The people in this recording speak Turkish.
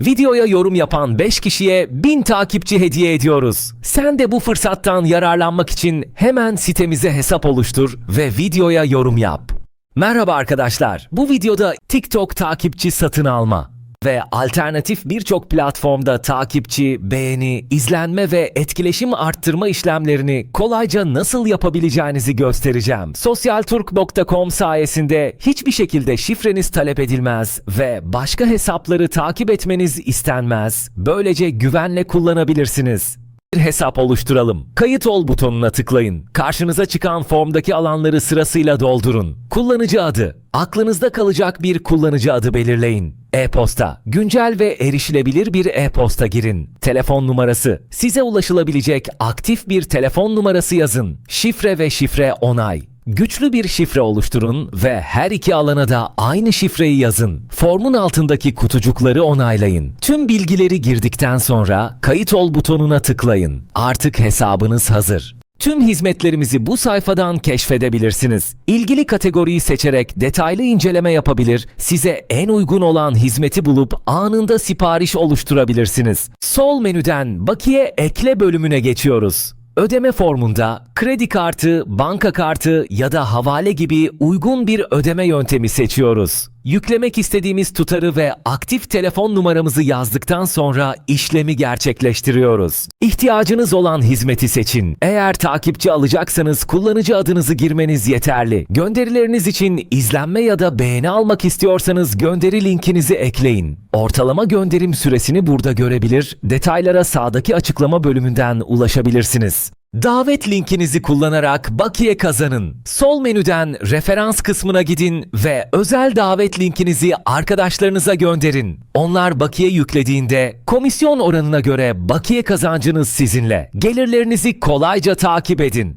Videoya yorum yapan 5 kişiye 1000 takipçi hediye ediyoruz. Sen de bu fırsattan yararlanmak için hemen sitemize hesap oluştur ve videoya yorum yap. Merhaba arkadaşlar. Bu videoda TikTok takipçi satın alma ve alternatif birçok platformda takipçi, beğeni, izlenme ve etkileşim arttırma işlemlerini kolayca nasıl yapabileceğinizi göstereceğim. Sosyalturk.com sayesinde hiçbir şekilde şifreniz talep edilmez ve başka hesapları takip etmeniz istenmez. Böylece güvenle kullanabilirsiniz. Bir hesap oluşturalım. Kayıt ol butonuna tıklayın. Karşınıza çıkan formdaki alanları sırasıyla doldurun. Kullanıcı adı. Aklınızda kalacak bir kullanıcı adı belirleyin. E-posta. Güncel ve erişilebilir bir e-posta girin. Telefon numarası. Size ulaşılabilecek aktif bir telefon numarası yazın. Şifre ve şifre onay. Güçlü bir şifre oluşturun ve her iki alana da aynı şifreyi yazın. Formun altındaki kutucukları onaylayın. Tüm bilgileri girdikten sonra kayıt ol butonuna tıklayın. Artık hesabınız hazır. Tüm hizmetlerimizi bu sayfadan keşfedebilirsiniz. İlgili kategoriyi seçerek detaylı inceleme yapabilir, size en uygun olan hizmeti bulup anında sipariş oluşturabilirsiniz. Sol menüden Bakiye Ekle bölümüne geçiyoruz. Ödeme formunda kredi kartı, banka kartı ya da havale gibi uygun bir ödeme yöntemi seçiyoruz. Yüklemek istediğimiz tutarı ve aktif telefon numaramızı yazdıktan sonra işlemi gerçekleştiriyoruz. İhtiyacınız olan hizmeti seçin. Eğer takipçi alacaksanız kullanıcı adınızı girmeniz yeterli. Gönderileriniz için izlenme ya da beğeni almak istiyorsanız gönderi linkinizi ekleyin. Ortalama gönderim süresini burada görebilir, detaylara sağdaki açıklama bölümünden ulaşabilirsiniz. Davet linkinizi kullanarak bakiye kazanın. Sol menüden referans kısmına gidin ve özel davet linkinizi arkadaşlarınıza gönderin. Onlar bakiye yüklediğinde komisyon oranına göre bakiye kazancınız sizinle. Gelirlerinizi kolayca takip edin.